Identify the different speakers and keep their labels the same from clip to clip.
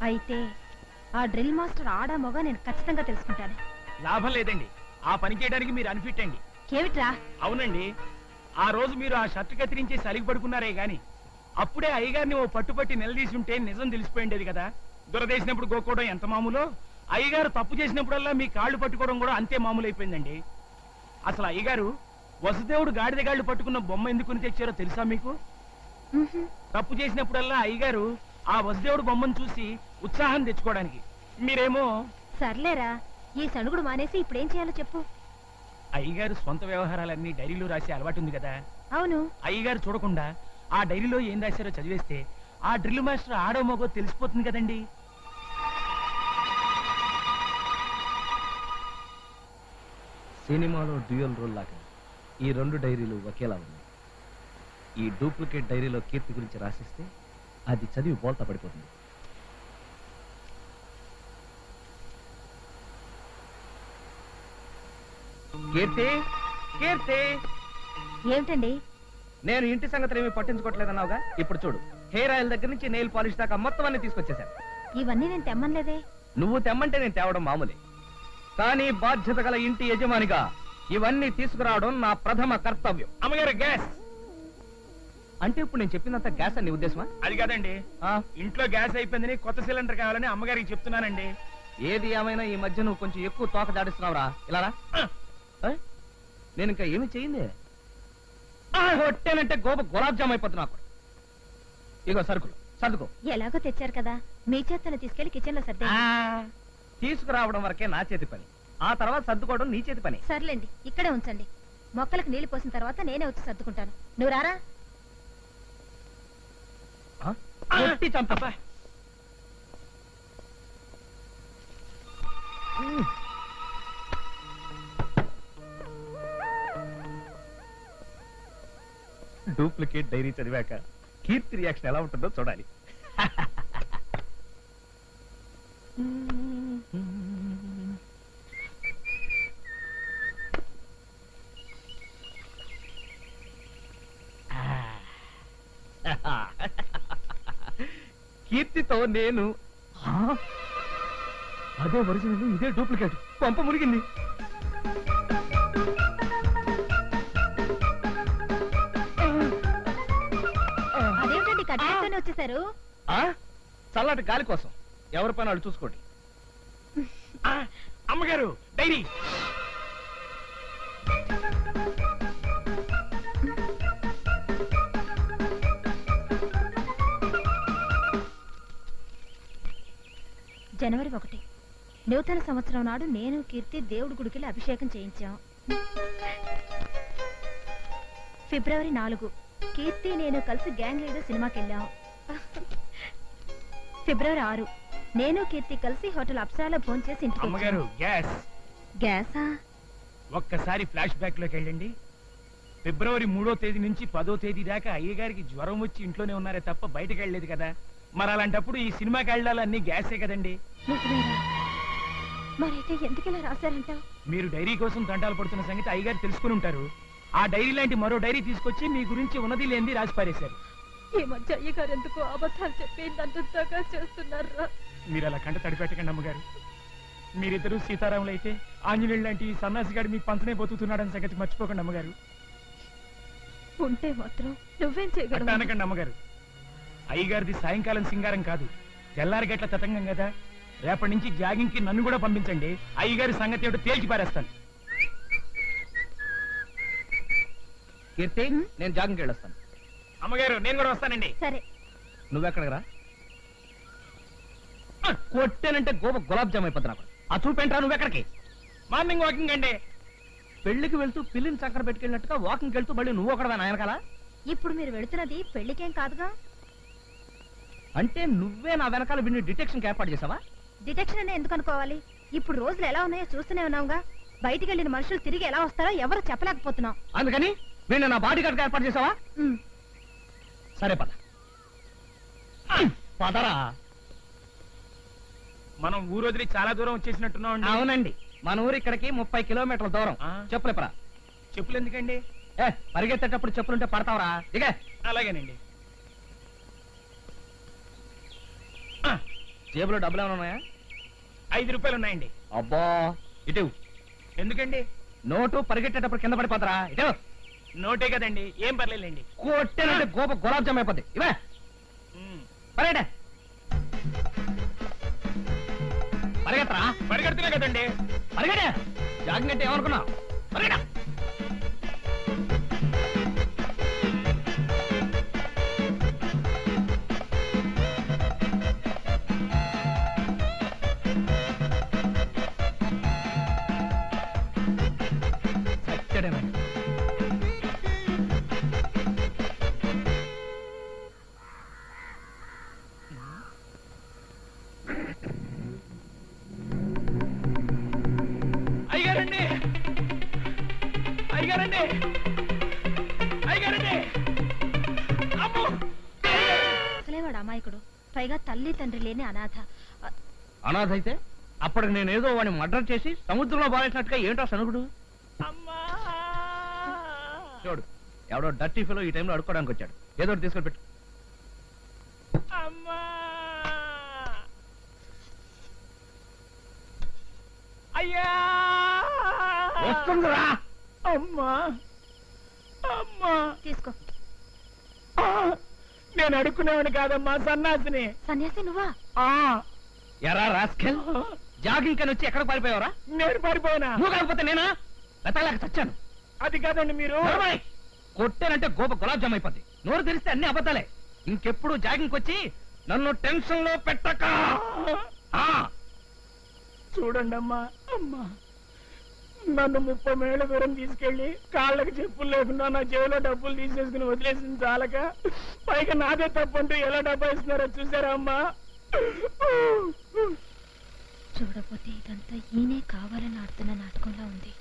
Speaker 1: అయితే ఆ drill master ఆడా మొగ నేను ఖచ్చితంగా తెలుసుకుంటాను.
Speaker 2: లాభం లేదండి. ఆ పని చేయడానికి మీరు అన్ఫిట్ అండి.
Speaker 1: ఏమిట్రా?
Speaker 2: అవునండి. ఆ రోజు మీరు ఆ షర్ట్ కత్తిరించి సలిగి పడుకున్నారే గాని అప్పుడే అయ్యగారిని ఓ పట్టుపట్టి నిలదీసి ఉంటే నిజం తెలిసిపోయిండేది కదా. దురదేసినప్పుడు గోక్కోవడం ఎంత మామూలో? అయ్యగారు తప్పు చేసినప్పుడల్లా మీ కాళ్ళు పట్టుకోవడం కూడా అంతే మామూలు అయిపోయిందండి అసలు అయ్యగారు వసుదేవుడు గాడిద గాళ్ళు పట్టుకున్న బొమ్మ ఎందుకు కొని తెచ్చారో తెలుసా మీకు. తప్పు చేసినప్పుడల్లా అయ్యగారు ఆ వసుదేవుడు బొమ్మను చూసి ఉత్సాహం తెచ్చుకోవడానికి. మీరేమో
Speaker 1: సర్లేరా ఈ సణుగుడు మానేసి ఇప్పుడేం చేయాలో చెప్పు.
Speaker 2: అయ్యగారు సొంత వ్యవహారాలన్నీ డైరీలో రాసే అలవాటు ఉంది కదా.
Speaker 1: అవును.
Speaker 2: అయ్యగారు చూడకుండా ఆ డైరీలో ఏం రాశారో చదివేస్తే ఆ డ్రిల్ మాస్టర్ ఆడో మగో తెలిసిపోతుంది కదండి.
Speaker 3: సినిమాలో డ్యూయల్ రోల్ లాగా ఈ రెండు డైరీలు ఒకేలా ఉన్నాయి. ఈ డూప్లికేట్ డైరీలో కీర్తి గురించి రాసిస్తే అది చదివి బోల్తా పడిపోతుంది. కీర్తి కీర్తి.
Speaker 1: ఏమిటండి?
Speaker 3: నేను ఇంటి సంగతులు ఏమీ పట్టించుకోవట్లేదన్నావుగా? ఇప్పుడు చూడు హెయిర్ ఆయిల్ దగ్గర నుంచి నెయిల్ పాలిష్ దాకా మొత్తం అన్ని తీసుకొచ్చేసాను
Speaker 1: ఇవన్నీ నేను తెమ్మనలేదే.
Speaker 3: నువ్వు తెమ్మంటే నేను తేవడం మామూలే. కానీ బాధ్యత గల ఇంటి యజమానిగా ఇవన్నీ తీసుకురావడం నా ప్రథమ కర్తవ్యం.
Speaker 2: అమ్మగారు గ్యాస్
Speaker 3: అంటే ఇప్పుడు నేను చెప్పినంత గ్యాస్ అని ఉద్దేశమా?
Speaker 2: అది కాదండి.
Speaker 3: ఆ,
Speaker 2: ఇంట్లో గ్యాస్ అయిపోయిందని కొత్త సిలిండర్ కావాలని అమ్మగారికి చెప్తున్నానండి.
Speaker 3: ఏది ఏమైనా ఈ మధ్య నువ్వు కొంచెం ఎక్కువ తోక దాడిస్తున్నావురా. ఇలా రా. నేను ఇంకా ఏమి చేయింది కొట్టానంటే గోప గులాబ్ జామ్ అయిపోతున్నా అక్కడ ఇగో సరుకులు సర్దుకో.
Speaker 1: ఎలాగో తెచ్చారు కదా. మీ చేత్తను తీసుకెళ్ళి కిచెన్లో సర్దే
Speaker 3: ఆ, తీసుకురావడం వరకే నా చేతి పని. ఆ తర్వాత సర్దుకోవడం నీ చేతి పని.
Speaker 1: సర్లేండి ఇక్కడే ఉంచండి. మొక్కలకు నీళ్ళు పోసిన తర్వాత నేనే వచ్చి సర్దుకుంటాను. నువ్వు రారా
Speaker 3: ఆ? కొట్టి చంపా డూప్లికేట్ డైరీ చదివాక కీర్తి రియాక్షన్ ఎలా ఉంటుందో చూడాలి. కీర్తితో నేను? అదే ఒరిజినల్ ఇదే డూప్లికేట్. పంప మునిగింది
Speaker 1: అదేమిటండి వచ్చేసారు
Speaker 3: ఆ? చల్లటి గాలి కోసం. ఎవరి పని వాళ్ళు చూసుకోండి.
Speaker 2: అమ్మగారు డైరీ.
Speaker 1: జనవరి ఒకటి. నూతన సంవత్సరం నాడు నేను కీర్తి దేవుడి గుడికి అభిషేకం చేయించాం. ఫిబ్రవరి నాలుగు. కీర్తి నేను కలిసి గ్యాంగ్ లీడర్ సినిమాకి వెళ్ళాం ఫిబ్రవరి ఆరు. నేను కీర్తి కలిసి హోటల్ అప్సరాలో ఫోన్ చేసి ఇంటికి
Speaker 2: అమ్మగారు
Speaker 1: వచ్చాం.
Speaker 2: గ్యాస్.
Speaker 1: గ్యాసా?
Speaker 2: ఒక్కసారి ఫ్లాష్ బ్యాక్లోకి వెళ్ళండి. ఫిబ్రవరి మూడో తేదీ నుంచి పదో తేదీ దాకా అయ్యగారికి జ్వరం వచ్చి ఇంట్లోనే ఉన్నారే తప్ప బయటకు వెళ్ళలేదు కదా. మరి అలాంటప్పుడు ఈ సినిమాకి వెళ్ళాలన్నీ గ్యాసే కదండి.
Speaker 1: మరైతే ఎందుకు ఇలా రాశారంటావు?
Speaker 2: మీరు డైరీ కోసం తంటాలు పడుతున్న సంగతి అయ్యగారు తెలుసుకుని ఉంటారు. ఆ డైరీ లాంటి మరో డైరీ తీసుకొచ్చి మీ గురించి ఉన్నది లేనిది రాసి పారేశారు.
Speaker 1: ఈ మధ్య అయ్యగారు ఎందుకు అబద్ధాలు చెప్పి నన్నుగా చేస్తున్నారా?
Speaker 2: మీరు అలా కంట తడిపెట్టకండి అమ్మగారు. మీరిద్దరూ సీతారాములు అయితే ఆంజనేయులు లాంటి ఈ సన్నాసిగాడు మీ పంచనే బతుకుతున్నాడని సంగతి మర్చిపోకండి అమ్మగారు.
Speaker 1: ఉంటే మాత్రం నువ్వేం చేయగలవు?
Speaker 2: అనకండి అమ్మగారు. అయ్యగారిది సాయంకాలం సింగారం కాదు. తెల్లారి గట్ల తతంగం కదా. రేపటి నుంచి జాగింగ్కి నన్ను కూడా పంపించండి. అయ్యగారి సంగతి ఏమిటో తేల్చి పారేస్తాను.
Speaker 3: కీర్తి నేను జాగింగ్కి వెళ్ళొస్తాను.
Speaker 2: అమ్మగారు నేను కూడా వస్తానండి.
Speaker 1: సరే.
Speaker 3: నువ్వెక్కడికి రా? కొట్టానంటే గోప గులాబ్ జామ్ అయిపోతున్నా ఆ చూపేంట్రా నువ్వెక్కడికి?
Speaker 2: మార్నింగ్ వాకింగ్ అండి.
Speaker 3: పెళ్ళికి వెళ్తూ పిల్లిని చక్కర పెట్టుకెళ్ళినట్టుగా వాకింగ్కి వెళ్తూ మళ్ళీ నువ్వు ఒకడవా నాయనకాల
Speaker 1: ఇప్పుడు మీరు వెళుతున్నది పెళ్ళికేం కాదుగా?
Speaker 3: అంటే నువ్వే నా వెనకాల విని డిటెక్షన్ ఏర్పాటు చేసావా
Speaker 1: డిటెక్షన్ అనే ఎందుకు అనుకోవాలి? ఇప్పుడు రోజులు ఎలా ఉన్నాయో చూస్తూనే ఉన్నావుగా. బయటికి వెళ్ళిన మనుషులు తిరిగి ఎలా వస్తారో ఎవరు చెప్పలేకపోతున్నాం.
Speaker 3: అందుకని వీణ్ణి నా బాడీ గార్డ్ ఏర్పాటు చేసావా సరే పద. పదరా.
Speaker 2: మనం ఊరు వదిలి చాలా దూరం వచ్చేసినట్టున్నాం అండి
Speaker 3: అవునండి. మన ఊరు ఇక్కడికి ముప్పై కిలోమీటర్ల దూరం.
Speaker 2: ఆ.
Speaker 3: చెప్పులేపరా
Speaker 2: చెప్పులు ఎందుకండి?
Speaker 3: ఏ పరిగెత్తేటప్పుడు చెప్పులుంటే పడతావరా. ఇక
Speaker 2: అలాగేనండి ఆ,
Speaker 3: జేబులో డబ్బులు ఏమైనా ఉన్నాయా?
Speaker 2: ఐదు రూపాయలు ఉన్నాయండి
Speaker 3: అబ్బా! ఇటు
Speaker 2: ఎందుకండి?
Speaker 3: నోటు పరిగెట్టేటప్పుడు కింద పడిపోతారా? ఇటు
Speaker 2: నోటే కదండి. ఏం పర్లేదండి
Speaker 3: కొట్టేనంటే గోప గులాబ్ జామ్ అయిపోద్ది. ఇవే
Speaker 2: ఉమ్.
Speaker 3: పరిగెట్ట. పరిగెత్తరా?
Speaker 2: పరిగెడుతున్నా కదండి.
Speaker 3: పరిగెట అంటే ఏమనుకున్నావు? పరిగెట
Speaker 2: అయ్యారండి అయ్యారండి అమ్మో
Speaker 1: అసలే వాడు అమాయకుడు. పైగా తల్లి తండ్రి లేని అనాథ.
Speaker 3: అనాథ అయితే అప్పటికి నేను ఏదో వాడిని మర్డర్ చేసి సముద్రంలో బారేసినట్టుగా ఏంటో సనుగుడు?
Speaker 2: అమ్మా!
Speaker 3: చూడు ఎవడో డర్టీ ఫిలో ఈ టైంలో అడుక్కోవడానికి వచ్చాడు. ఏదో తీసుకొని పెట్టు.
Speaker 2: అమ్మా! అయ్యా!
Speaker 3: వస్తుందిరా!
Speaker 2: అమ్మా అమ్మా.
Speaker 1: తీసుకో!
Speaker 2: నేను అడుక్కునేవాడిని కాదమ్మా సన్నాసిని.
Speaker 1: సన్యాసి నువ్వా?
Speaker 2: ఆ.
Speaker 3: ఎరా రాస్కెల్ జాగింగ్ కని వచ్చి ఎక్కడ పారిపోయావరా?
Speaker 2: నేను పారిపోయినా?
Speaker 3: నువ్వు కాకపోతే నేనా? వెతలేక చచ్చాను.
Speaker 2: అది కాదండి మీరు.
Speaker 3: కొట్టానంటే గోప గులాబ్ జామ్ అయిపోద్ది. నోరు తెరిస్తే అన్ని అబద్ధాలే. ఇంకెప్పుడు జాగింగ్ వచ్చి నన్ను టెన్షన్లో పెట్టక. ఆ,
Speaker 2: చూడండి అమ్మా అమ్మా. నన్ను ముప్పై మేళ్ళ దూరం తీసుకెళ్ళి కాళ్ళకి చెప్పులు లేకుండా నా జేబులో డబ్బులు తీసేసుకుని వదిలేసింది చాలక. పైగా నాదే తప్పంటూ ఎలా డబ్బా ఇస్తున్నారో చూసారా అమ్మా?
Speaker 1: చూడపోతే ఇదంతా ఈయనే కావాలని ఆడుతున్న నాటకంలా ఉంది.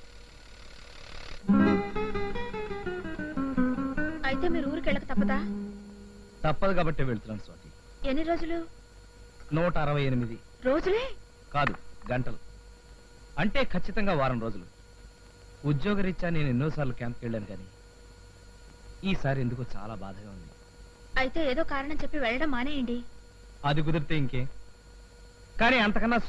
Speaker 1: అయితే మీరు ఊరికి వెళ్ళక తప్పదా?
Speaker 3: తప్పదు కాబట్టి వెళ్తున్నాను స్వాతి.
Speaker 1: ఎన్ని రోజులు?
Speaker 3: నూట అరవై ఎనిమిది.
Speaker 1: రోజులే?
Speaker 3: కాదు గంటలు. అంటే ఖచ్చితంగా వారం రోజులు. ఉద్యోగరీత్యా నేను ఎన్నోసార్లు క్యాంప్కి వెళ్ళాను కానీ ఈసారి ఎందుకో చాలా బాధగా ఉంది.
Speaker 1: అయితే ఏదో కారణం చెప్పి వెళ్ళడం మానేయండి.
Speaker 3: అది కుదిరితే ఇంకే? కానీ అంతకన్నా